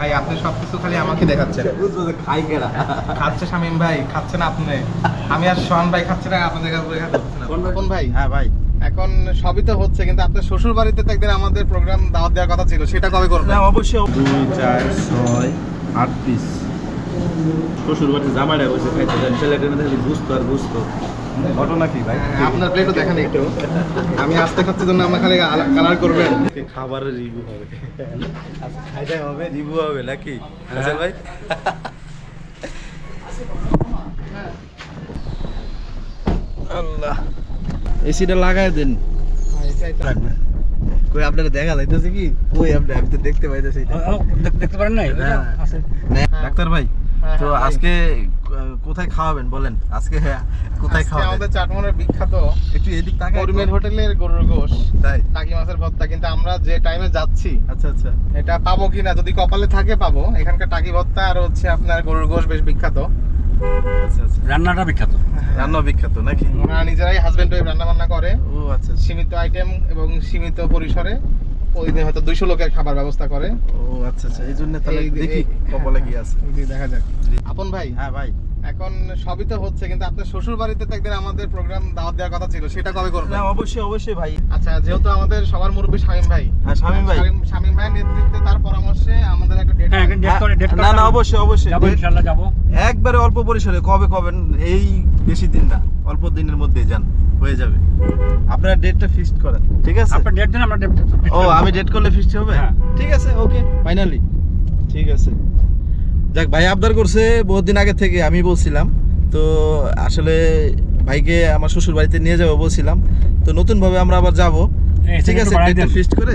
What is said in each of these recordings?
ভাই আপনি সবকিছু খালি আমাকে দেখাচ্ছেন। খাই খাচ্ছে শামিম ভাই খাচ্ছেন আপনি। আমি আর সোহান ভাই খাচ্ছে না আপনাদের কাছে কোন ভাই? হ্যাঁ ভাই। এখন সবই তো হচ্ছে কিন্তু আপনার শ্বশুর বাড়িতে তো একদিন আমাদের প্রোগ্রাম দাওয়াত দেওয়ার কথা ছিল সেটা কবে করবেন? অবশ্যই। দুই চার ছয় আট পিস শ্বশুর বাড়িতে জামাইরা বসে খাইতে দেন ছেলেটার মধ্যে খালি বুঝতো আর বুঝতো। ঘটনা কি ভাই? হ্যাঁ, আপনার প্লেটও দেখেন একটু। আমি আসতে খাচ্ছে জন্য আমার খালি কালার করবেন। খাবারের রিভিউ হবে। আচ্ছা হবে রিভিউ হবে নাকি? হাসান ভাই? আল্লাহ। এসিটা লাগায় দেন। কই আপনারা দেখা যাইতেছে কি? কই আপনি? আমি তো দেখতে পাইতেছি। দেখতে পারেন নাই। ডাক্তার ভাই হ্যাঁ, তো হ্যাঁ, আজকে কোথায় খাওয়াবেন বলেন? আজকে হ্যাঁ, কোথায় খাওয়াবেন আমাদের চাটমোহরের বিখ্যাত একটু এদিক তাকায় করিমের হোটেলের গরুর গোশ তাই? টাকি মাছের ভর্তা কিন্তু আমরা যে টাইমে যাচ্ছি আচ্ছা আচ্ছা। এটা পাবো কিনা? যদি কপালে থাকে পাবো। এখানকার টাকি ভর্তা আর হচ্ছে আপনার গরুর গোশ বেশ বিখ্যাত। আচ্ছা আচ্ছা। রান্নাটা বিখ্যাত। রান্না বিখ্যাত নাকি? ওনারা নিজেরাই হাজবেন্ড ওয়াইফ রান্না বান্না করে। ও আচ্ছা আচ্ছা। সীমিত আইটেম এবং সীমিত পরিসরে প্রতিদিন হয়তো দুইশো লোকের খাবার ব্যবস্থা করে। ও আচ্ছা আচ্ছা। এই জন্য তাহলে দেখি কপালে কি আছে। দেখা যাক। আপন ভাই? হ্যাঁ ভাই। এখন সবই তো হচ্ছে কিন্তু আপনার শ্বশুর বাড়িতে তো একদিন আমাদের প্রোগ্রাম দাওয়াত দেওয়ার কথা ছিল সেটা কবে করবেন? না অবশ্যই অবশ্যই ভাই। আচ্ছা যেহেতু আমাদের সবার মুরব্বী শামীম ভাই হ্যাঁ শামিম ভাই। শামীম- শামীম ভাইয়ের নেতৃত্বে তার পরামর্শে আমাদের একটা ডেট হ্যাঁ ডেট করে ডেট না না অবশ্যই অবশ্যই। যাব ইনশাআল্লাহ যাব। একবারে অল্প পরিসরে কবে কবেন এই বেশি দিন না অল্প দিনের মধ্যে যান হয়ে যাবে। আপনারা ডেটটা ফিক্সড করেন ঠিক আছে? আপনার ডেট দিন আমরা ডেট ও আমি ডেট করলে ফিক্সড হবে? হ্যাঁ। ঠিক আছে ওকে ফাইনালি ঠিক আছে। যাক ভাই আবদার করছে বহুদিন আগে থেকে আমি বলছিলাম। তো আসলে ভাইকে আমার শ্বশুর বাড়িতে নিয়ে যাব বলছিলাম। তো নতুন ভাবে আমরা আবার যাব। ঠিক আছে ডেটটা ফিক্সড করে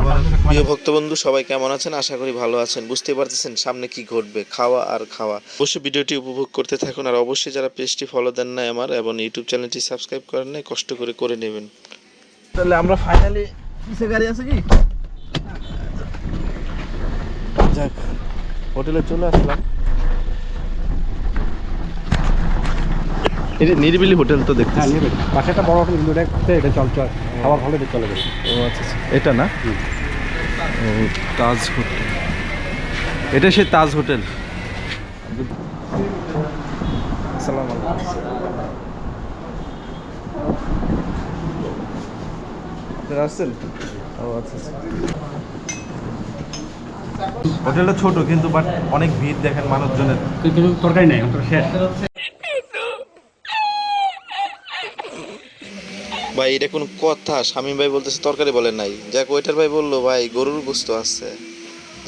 আবার প্রিয় ভক্তবন্ধু সবাই কেমন আছেন? আশা করি ভালো আছেন। বুঝতে পারতেছেন সামনে কি ঘটবে খাওয়া আর খাওয়া। অবশ্যই ভিডিওটি উপভোগ করতে থাকুন আর অবশ্যই যারা পেজটি ফলো দেন না আমার এবং ইউটিউব চ্যানেলটি সাবস্ক্রাইব করেন নাই কষ্ট করে করে নেবেন। তাহলে আমরা ফাইনালি কিসে গাড়ি আছে কি? যাক। হোটেলে চলে আসলাম। এটা নিরিবিলি হোটেল তো দেখতে হ্যাঁ নেবেন পাশে একটা বড় হোটেল এটা এটা চল চল। খাবার ভালো এটা চলে গেছে ও আচ্ছা আচ্ছা। এটা না? ও তাজ হোটেল। এটা সে তাজ হোটেল। আসসালামু আলাইকুম। আপনারা আসছেন? ও আচ্ছা আচ্ছা। হোটেলটা ছোট কিন্তু বাট অনেক ভিড় দেখেন মানুষজনের। কিন্তু তরকারি নাই শেষ। ভাই এটা কোনো কথা। শামীম ভাই বলতেছে তরকারি বলেন নাই। যাক ওইটার ভাই বলল ভাই গরুর গোস্ত আছে।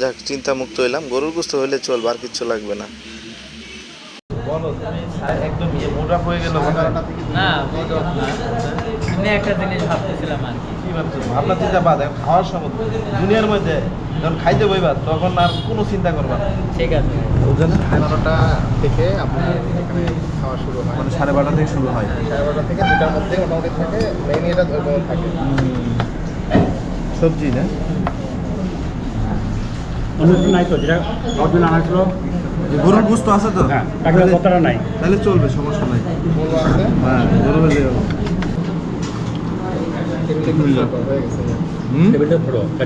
যাক চিন্তা মুক্ত হইলাম। গরুর গোস্ত হইলে চল আর কিচ্ছু লাগবে না। একদম ইয়ে হয়ে গেল না একটা জিনিস ভাবতেছিলাম আর কি। ভাবনা চিন্তা বাদ এখন খাওয়ার সময় দুনিয়ার মধ্যে যখন খাইতে বইবা তখন আর কোনো চিন্তা করবা ঠিক আছে। বুঝলেন? এগারোটা থেকে আপনার এখানে খাওয়া শুরু হয়। মানে সাড়ে বারোটা থেকে শুরু হয়। সাড়ে বারোটা থেকে দুটার মধ্যে মোটামুটি থাকে মেইন এটা ধরে থাকে। সবজি না? অন্য নাই তো যেটা অর্জন আনা ছিল। গরুর গুস্ত আছে তো? হ্যাঁ তাহলে- নাই। তাহলে চলবে সমস্যা নাই। আছে। হ্যাঁ গরু হলে টেবিলটা একটু ছোট হয়ে গেছে হুম টেবিলটা ছোটো তার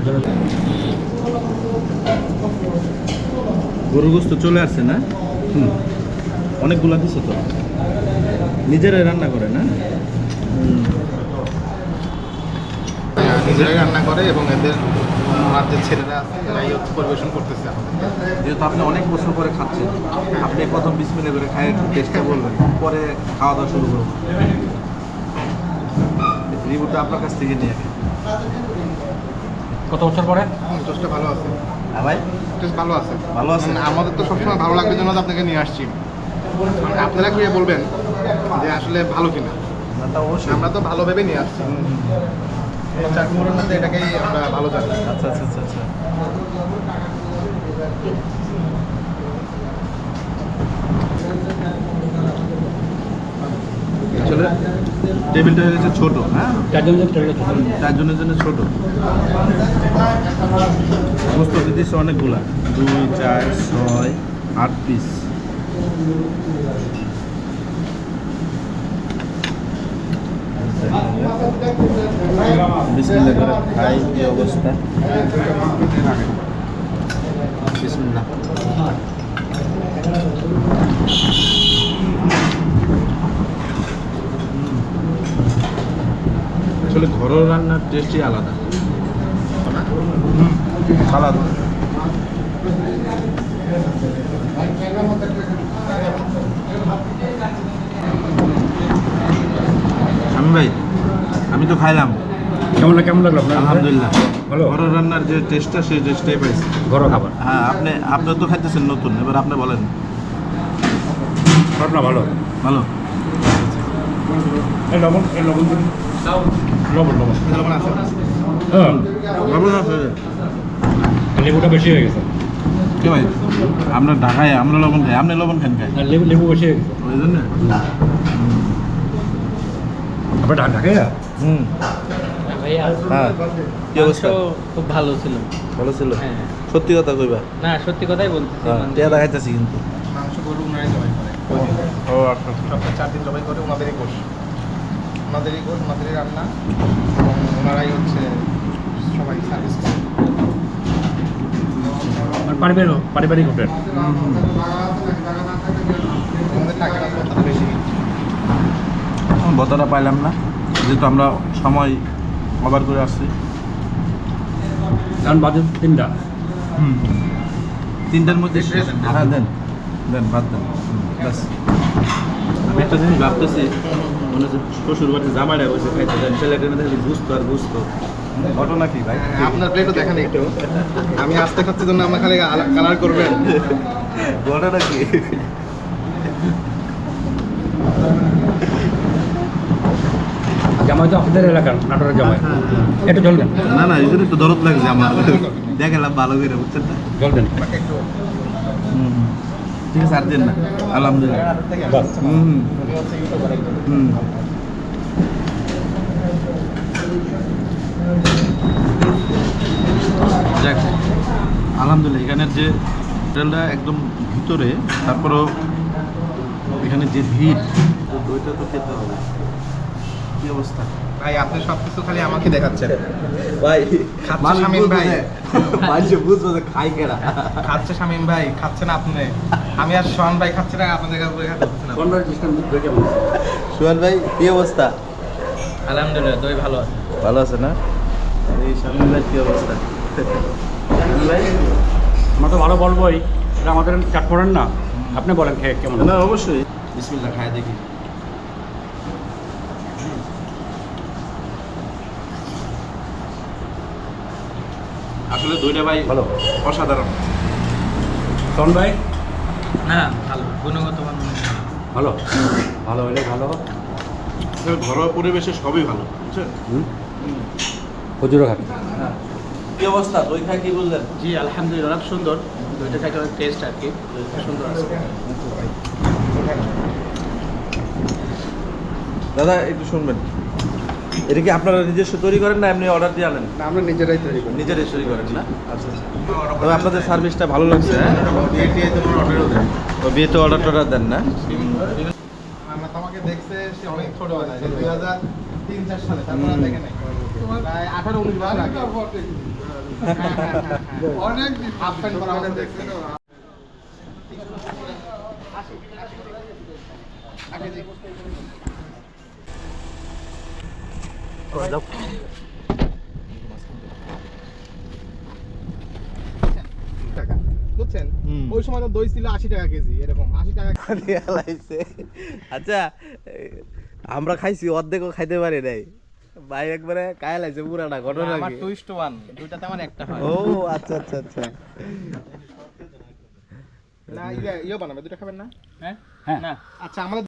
জন্য গরুর গোস্ত চলে আসছে না? হুম। অনেকগুলা দিছে তো। নিজেরাই রান্না করে না? নিজেরাই রান্না করে এবং এদের যে ছেলেরা এরাই পরিবেশন করতেছে আমাদের। যেহেতু আপনি অনেক বছর পরে খাচ্ছেন আপনি প্রথম বিসমিলে করে খাই একটু টেস্টটা বলবেন পরে খাওয়া দাওয়া শুরু করব রিভিউটা আপনার কাছ থেকে নিয়ে। কত বছর পরে? টেস্টটা ভালো আছে। হ্যাঁ ভাই। টেস্ট ভালো আছে। ভালো আছে? মানে আমাদের তো সবসময় ভালো লাগবে জন্য তো আপনাকে নিয়ে আসছি। মানে আপনারা কি বলবেন যে আসলে ভালো কিনা। না, তা অবশ্যই। আমরা তো ভালো ভেবে নিয়ে আসছি। চাকমুরের মধ্যে এটাকেই আমরা ভালো জানি। আচ্ছা আচ্ছা আচ্ছা আচ্ছা। আসলে টেবিলটা হয়েছে ছোট হ্যাঁ? তার জন্য জন্য ছোট। সমস্ত দিতেছে অনেকগুলা। দুই চার ছয় আট পিস বিসমিল্লাহ করে খাই কি অবস্থা। বিসমিল্লাহ। আসলে ঘরোয়া রান্নার টেস্টই আলাদা। সালাদ আমি ভাই আমি তো খাইলাম। কেমন কেমন লাগল আপনার? আলহামদুলিল্লাহ। ভালো? ঘরোয়া রান্নার যে টেস্টটা সেই টেস্টটাই পাইছি। ঘরোয়া খাবার? হ্যাঁ আপনি আপনি তো খাইতেছেন নতুন এবার আপনি বলেন। ভালো। ভালো। লবণ এই লবণ দিন। লবণ লবণ। লবণ আছে হ্যাঁ লবণ আছে লেবুটা বেশি হয়ে গেছে। কে ভাই? আমরা ঢাকায় আমরা লবণ খাই আপনি লবণ খান খাই। লেবু লেবু বেশি হয়ে গেছে। ওই জন্য? আপনার ঢাকায় হুম। হ্যাঁ। খুব ভালো ছিল। ভালো ছিল? হ্যাঁ। সত্যি কথা কইবা। না সত্যি কথাই বলতেছি হ্যাঁ দেখাইতেছি কিন্তু। ও আচ্ছা সপ্তাহে চার দিন জবাই করে ওনাদেরই গোশ ওনাদেরই গোশ ওনাদেরই রান্না এবং ওনারাই হচ্ছে সবাই সার্ভিস করে। আর পারিবারিক হোটেল? বতাটা পাইলাম না যেহেতু আমরা সময় কভার করে আসছি। কারণ বাজে তিনটা। হুম। তিনটার মধ্যে হ্যাঁ দেন দেন বাদ দেন। ব্যাস আমি একটা জিনিস ভাবতেছি মনে হচ্ছে শ্বশুর বাড়িতে জামাইটা বসে খাইতে ছেলেটার মধ্যে খালি বুঝতো আর বুঝতো। ঘটনা কি ভাই? আপনার প্লেটও দেখেন একটু। আমি আসতে খাচ্ছি জন্য আমার খালি কালার করবেন। ঘটনা কি? জামাই তো আপনাদের এলাকার নাটোরের জামাই। একটু জল দেন না না এই জন্য একটু দরদ লাগছে আমার। দেখালাম ভালো করে বুঝছেন না? জল দেন হুম, ঠিক আছে আর দেন না। আলহামদুলিল্লাহ। হুম। হুম। যাক আলহামদুলিল্লাহ এখানের যে হোটেলটা একদম ভিতরে তারপরও এখানে যে ভিড় তো ওইটা তো খেতে হবে। কি অবস্থা? ভাই আপনি সব কিছু খালি আমাকে দেখাচ্ছেন। ভাই খাচ্ছে শামীম ভাই। মানুষে বুঝব খাই কেনা খাচ্ছে শামীম ভাই খাচ্ছেন আপনি। আমি আর সোহান ভাই খাচ্ছি না আপনাদের কাছে বলে খাচ্ছি না। সুহান ভাই কি অবস্থা? আলহামদুলিল্লাহ দই ভালো আছে ভালো আছে না? এই সামনে ভাই কি অবস্থা? শামীম ভাই? আমরা তো ভালো বলবোই এটা আমাদের চাট পড়েন না। আপনি বলেন খেয়ে কেমন না অবশ্যই। বিসমিল্লাহ খায় দেখি। আসলে দইটা ভাই ভালো। অসাধারণ। শোন ভাই? না ভালো গুণগত মান ভালো? ভালো হলে ভালো ঘরোয়া পরিবেশে সবই ভালো বুঝছেন? প্রচুরও খাবে। কি অবস্থা? দই খায় কি বললেন? জি আলহামদুলিল্লাহ অনেক সুন্দর। দইটা খাইতে অনেক টেস্ট আর কি। সুন্দর আছে। দাদা একটু শুনবেন। এটা কি আপনারা নিজস্ব তৈরি করেন না এমনি অর্ডার দিয়ে আনেন? আমরা নিজেরাই তৈরি করি। নিজেরাই তৈরি করেন না? আচ্ছা আচ্ছা। তবে আপনাদের সার্ভিসটা ভালো লাগছে হ্যাঁ? ও বিয়েতে অর্ডার টর্ডার দেন না? আমরা তোমাকে দেখছে সে অনেক ছোটবেলায় দুই হাজার তিন চার সালে তারপর আর দেখে নাই। প্রায় আঠারো উনিশ বছর আগে। অনেক হাফ প্যান্ট পরা আমাদের দেখছে। টাকা বুঝছেন ওই সময় তো দই ছিল আশি টাকা কেজি এরকম আশি টাকা আচ্ছা আমরা খাইছি অর্ধেকও খাইতে পারি নাই। ভাই একবারে কায়া লাগছে পুরাটা ঘটনা আমার কি টুইস্ট ওয়ান দুইটাতে আমার একটা হয়। ও আচ্ছা আচ্ছা আচ্ছা। না ইয়ে- ইয়ে বানাবে দুটো খাবেন না? হ্যাঁ? হ্যাঁ। না। আচ্ছা আমাদের